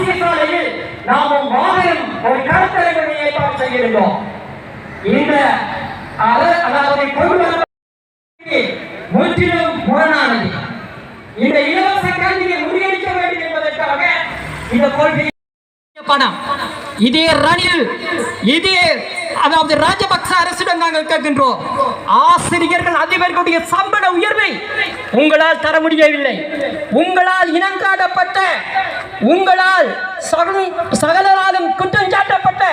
ஆசிய சாலையில் நாம் மாபெரும் ஒரு கருத்தரங்கை ஏற்பாடு செய்திருந்தோம். இந்த அதாவது கொண்டு முற்றிலும் முரணானது. இந்த இலவச கல்வியை முறியடிக்க வேண்டும் என்பதற்காக இந்த கொள்கை பணம். இதே ரணில் இதே அதாவது ராஜபக்ச அரசிடம் நாங்கள் கேட்கின்றோம். ஆசிரியர்கள் அதிபர்களுடைய சம்பள உயர்வை உங்களால் தர முடியவில்லை. உங்களால் இனங்காடப்பட்ட உங்களால் சகலராலும் குற்றம் சாட்டப்பட்ட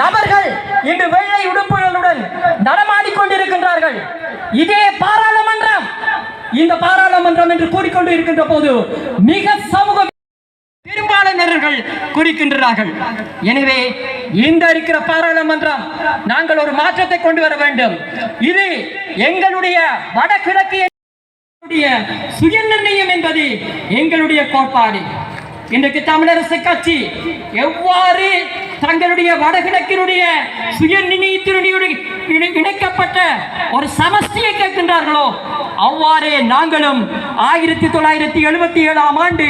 நபர்கள் இன்று வெள்ளை உடுப்புகளுடன் நடமாடிக் கொண்டிருக்கின்றார்கள் இதே பாராளுமன்றம் இந்த பாராளுமன்றம் என்று கூறிக்கொண்டு இருக்கின்ற போது மிக சமூக பெரும்பாலானவர்கள் குறிக்கின்றார்கள் எனவே இந்த இருக்கிற பாராளுமன்றம் நாங்கள் ஒரு மாற்றத்தை கொண்டு வர வேண்டும். இது எங்களுடைய வடகிழக்கு சுய சுயநிர்ணயம் என்பது எங்களுடைய கோட்பாடு. இன்றைக்கு தமிழரசு கட்சி எவ்வாறு தங்களுடைய வடகிழக்கினுடைய சுய இணை- இணைக்கப்பட்ட ஒரு சமஸ்தியை கேட்கின்றார்களோ அவ்வாறே நாங்களும் ஆயிரத்தி தொள்ளாயிரத்தி எழுபத்தி ஏழாம் ஆண்டு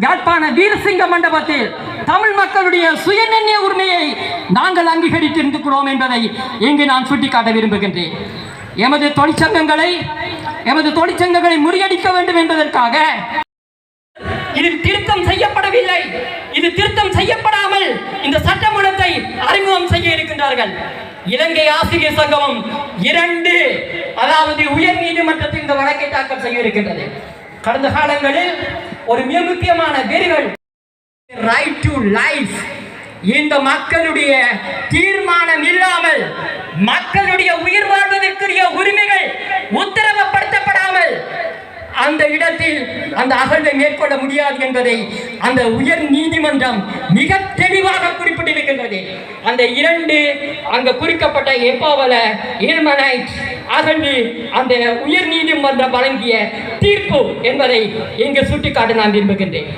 யாழ்ப்பாண வீரசிங்க மண்டபத்தில் தமிழ் மக்களுடைய சுயநிர்ணய உரிமையை நாங்கள் அங்கீகரித்திருக்கிறோம் என்பதை இங்கு நான் சுட்டிக்காட்ட விரும்புகின்றேன். எமது தொழிற்சங்கங்களை எமது தொழிற்சங்கங்களை முறியடிக்க வேண்டும் என்பதற்காக இதில் திருத்தம் செய்யப்படவில்லை. இது திருத்தம் செய்யப்படாமல் இந்த சட்டமூலத்தை அறிமுகம் செய்ய இருக்கின்றார்கள். இலங்கை ஆசிரியர் சங்கமும் இரண்டு அதாவது உயர் நீதிமன்றத்தில் இந்த வழக்கை தாக்கல் செய்ய இருக்கின்றது. கடந்த காலங்களில் ஒரு மிக முக்கியமான வெறிகள் ரைட் டு லைஃப் இந்த மக்களுடைய தீர்மானம் இல்லாமல் மக்களுடைய உயிர் வாழ்வதற்குரிய உரிமைகள் உத்தரவப்படுத்த அந்த இடத்தில் அந்த அகழ்வை மேற்கொள்ள முடியாது என்பதை அந்த உயர் நீதிமன்றம் மிக தெளிவாக குறிப்பிட்டிருக்கின்றது. அந்த இரண்டு அங்க குறிக்கப்பட்ட எப்பாவல ஏழ்மனை அகழ்வு அந்த உயர் நீதிமன்றம் வழங்கிய தீர்ப்பு என்பதை இங்கு சுட்டிக்காட்ட நான் விரும்புகின்றேன்.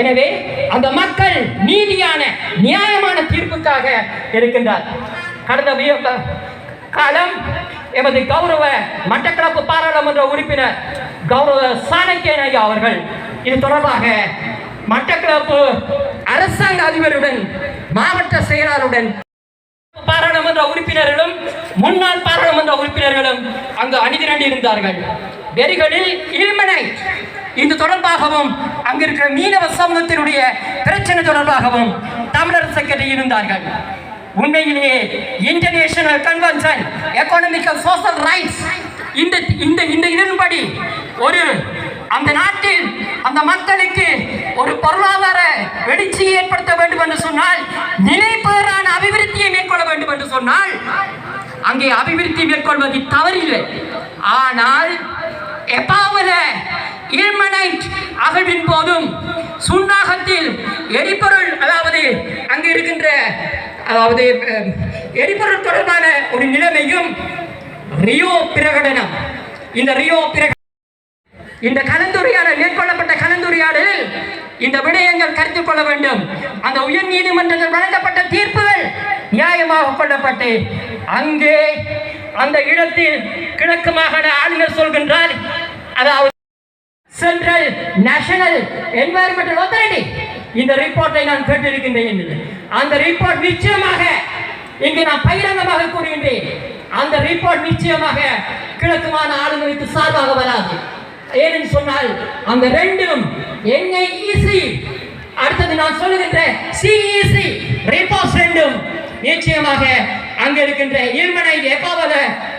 எனவே அந்த மக்கள் நீதியான நியாயமான தீர்ப்புக்காக இருக்கின்றார். கடந்த காலம் எமது கௌரவ மட்டக்களப்பு பாராளுமன்ற உறுப்பினர் கௌரவ சாணக்கியன் ஐயா அவர்கள். இது தொடர்பாக மட்டக்களப்பு அரசாங்க அதிபருடன் மாவட்ட செயலாளருடன் பாராளுமன்ற உறுப்பினர்களும் முன்னாள் பாராளுமன்ற உறுப்பினர்களும் அங்கு அணிதிரண்டி இருந்தார்கள் வெறிகளில் இல்மனை இது தொடர்பாகவும் அங்கிருக்கிற மீனவ சமூகத்தினுடைய பிரச்சனை தொடர்பாகவும் தமிழரசு கட்சி இருந்தார்கள். உண்மையிலேயே international convention economical social rights இந்த இந்த இந்த இதன்படி ஒரு அந்த நாட்டில் அந்த மக்களுக்கு ஒரு பொருளாதார வெளிச்சியை ஏற்படுத்த வேண்டும் என்று சொன்னால் நிலைப்பேறான அபிவிருத்தியை மேற்கொள்ள வேண்டும் என்று சொன்னால் அங்கே அபிவிருத்தி மேற்கொள்வது தவறில்லை. ஆனால் எப்பாவில இல்மனைட் அகழ்வின் போதும் சுண்டாகத்தில் எரிபொருள் அதாவது அங்கு இருக்கின்ற அதாவது எரிபொருள் தொடர்பான ஒரு நிலைமையும் ரியோ பிரகடனம். இந்த ரியோ பிரகடனம் இந்த கலந்துரையாடல் மேற்கொள்ளப்பட்ட கலந்துரையாடலில் இந்த விடயங்கள் கருத்தில் கொள்ள வேண்டும். அந்த உயர் நீதிமன்றத்தில் வழங்கப்பட்ட தீர்ப்புகள் நியாயமாக கொள்ளப்பட்டு அங்கே அந்த இடத்தில் கிழக்கு மாகாண ஆளுநர் சொல்கின்றார் அதாவது சென்ட்ரல் நேஷனல் என்வாயர்மெண்டல் அத்தாரிட்டி இந்த ரிப்போர்ட்டை நான் கேட்டிருக்கின்றேன் என்று. அந்த ரிப்போர்ட் நிச்சயமாக இங்கு நான் பகிரங்கமாக கூறுகின்றேன். அந்த ரிப்போர்ட் நிச்சயமாக கிழக்குமான ஆளுநருக்கு சார்பாக வராது. ஏனென்று சொன்னால் அந்த ரெண்டும் என்ஐஇசி அடுத்தது நான் சொல்லுகின்ற சிஇசி ரிப்போர்ட்ஸ் ரெண்டும் நிச்சயமாக அங்க இருக்கின்ற இருமனை எப்பாவத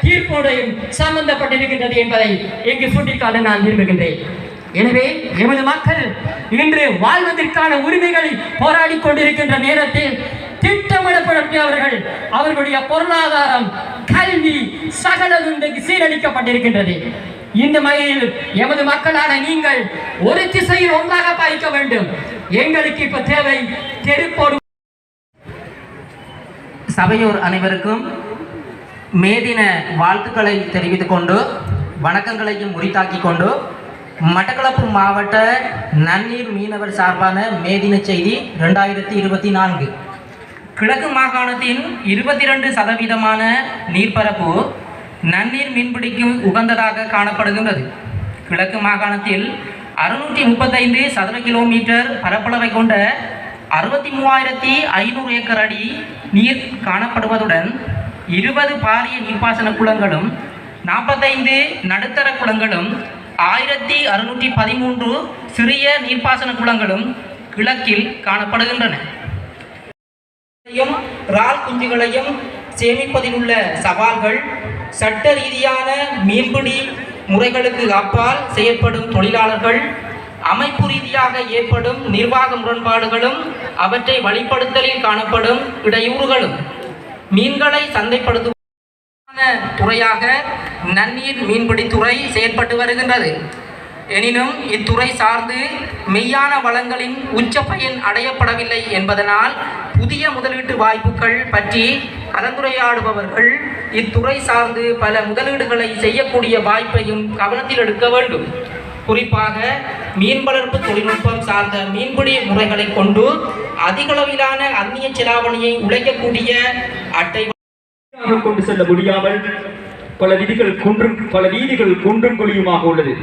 தீர்ப்போடையும் சம்பந்தப்பட்டிருக்கின்றது என்பதை இங்கு சுட்டிக்காட்ட நான் விரும்புகின்றேன். எனவே எமது மக்கள் இன்று வாழ்வதற்கான உரிமைகளை போராடி கொண்டிருக்கின்ற நேரத்தில் திட்டமிடப்பட்டவர்கள் அவர்களுடைய பொருளாதாரம் கல்வி சகலதும் சீரழிக்கப்பட்டிருக்கின்றது. இந்த மையில் எமது மக்களான நீங்கள் ஒரு திசையில் ஒன்றாக பாய்க்க வேண்டும். எங்களுக்கு இப்ப தேவை தெருப்போடு. சபையோர் அனைவருக்கும் மேதின வாழ்த்துக்களை தெரிவித்துக் கொண்டு வணக்கங்களையும் உரித்தாக்கி கொண்டு மட்டக்களப்பு மாவட்ட நன்னீர் மீனவர் சார்பான மேதின செய்தி ரெண்டாயிரத்தி இருபத்தி நான்கு. கிழக்கு மாகாணத்தின் இருபத்தி ரெண்டு சதவீதமான நீர்ப்பரப்பு நன்னீர் மீன்பிடிக்கும் உகந்ததாக காணப்படுகின்றது. கிழக்கு மாகாணத்தில் அறுநூற்றி முப்பத்தைந்து சதுர கிலோமீட்டர் பரப்பளவை கொண்ட அறுபத்தி மூவாயிரத்தி ஐநூறு ஏக்கர் அடி நீர் காணப்படுவதுடன் இருபது பாரிய நீர்ப்பாசன குளங்களும் நாற்பத்தைந்து நடுத்தர குளங்களும் ஆயிரத்தி அறுநூற்றி பதிமூன்று சிறிய நீர்ப்பாசன குளங்களும் கிழக்கில் காணப்படுகின்றன. குஞ்சுகளையும், இறால் குஞ்சுகளையும் சேமிப்பதில் உள்ள சவால்கள் சட்ட ரீதியான மீன்பிடி முறைகளுக்கு அப்பால் செயற்படும் தொழிலாளர்கள் அமைப்பு ரீதியாக ஏற்படும் நிர்வாக முரண்பாடுகளும் அவற்றை வழிப்படுத்தலில் காணப்படும் இடையூறுகளும் மீன்களை சந்தைப்படுத்தும் துறையாக நன்னீர் மீன்பிடித்துறை செயற்பட்டு வருகின்றது. எனினும் இத்துறை சார்ந்து மெய்யான வளங்களின் உச்ச பயன் அடையப்படவில்லை என்பதனால் புதிய முதலீட்டு வாய்ப்புகள் பற்றி கலந்துரையாடுபவர்கள் இத்துறை சார்ந்து பல முதலீடுகளை செய்யக்கூடிய வாய்ப்பையும் கவனத்தில் எடுக்க வேண்டும். குறிப்பாக மீன் வளர்ப்பு தொழில்நுட்பம் சார்ந்த மீன்பிடி முறைகளை கொண்டு அதிகளவிலான அந்நிய செலாவணியை உழைக்கக்கூடிய அட்டை கொண்டு செல்ல முடியாமல் பல விதிகள் குன்றும் பல வீதிகள் குன்றும் குழியுமாக உள்ளது.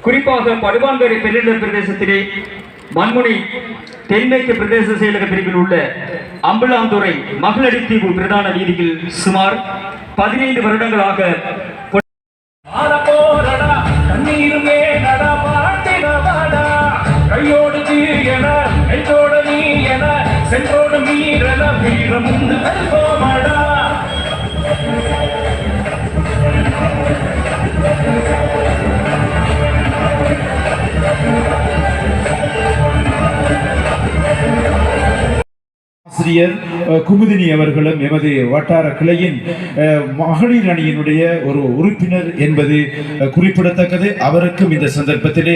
குறிப்பாக படுவான்கரை பெருநில பிரதேசத்திலே மண்முனை தென்மேற்கு பிரதேச செயலக பிரிவில் உள்ள அம்பலாந்துறை மகளடித்தீவு பிரதான வீதியில் சுமார் பதினைந்து வருடங்களாக சென்றோடு மீறல கண்ணீர் கல்போமடா ஆசிரியர் குமுதினி அவர்களும் எமது வட்டார கிளையின் மகளிர் அணியினுடைய ஒரு உறுப்பினர் என்பது குறிப்பிடத்தக்கது. அவருக்கும் இந்த சந்தர்ப்பத்திலே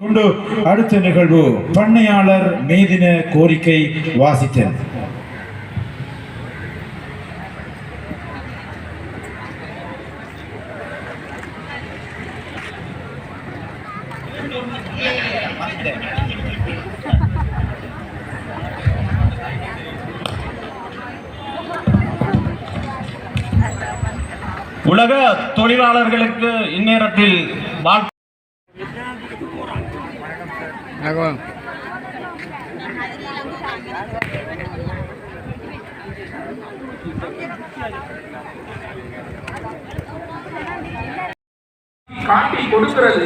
கொண்டு அடுத்த நிகழ்வு பண்ணையாளர் மேதின கோரிக்கை வாசித்தல் உலக தொழிலாளர்களுக்கு இந்நேரத்தில் வாழ்த்து காட்டி கொடுக்கிறது.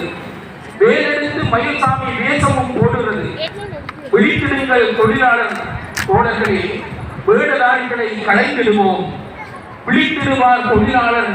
வேலெடுத்து மயில்சாமி வேஷமும் போடுகிறது. விழித்திடுங்கள் தொழிலாளர் தோழர்களே. வேடலாரிகளை களைந்திடுவோம் விழித்திடுவார் தொழிலாளர்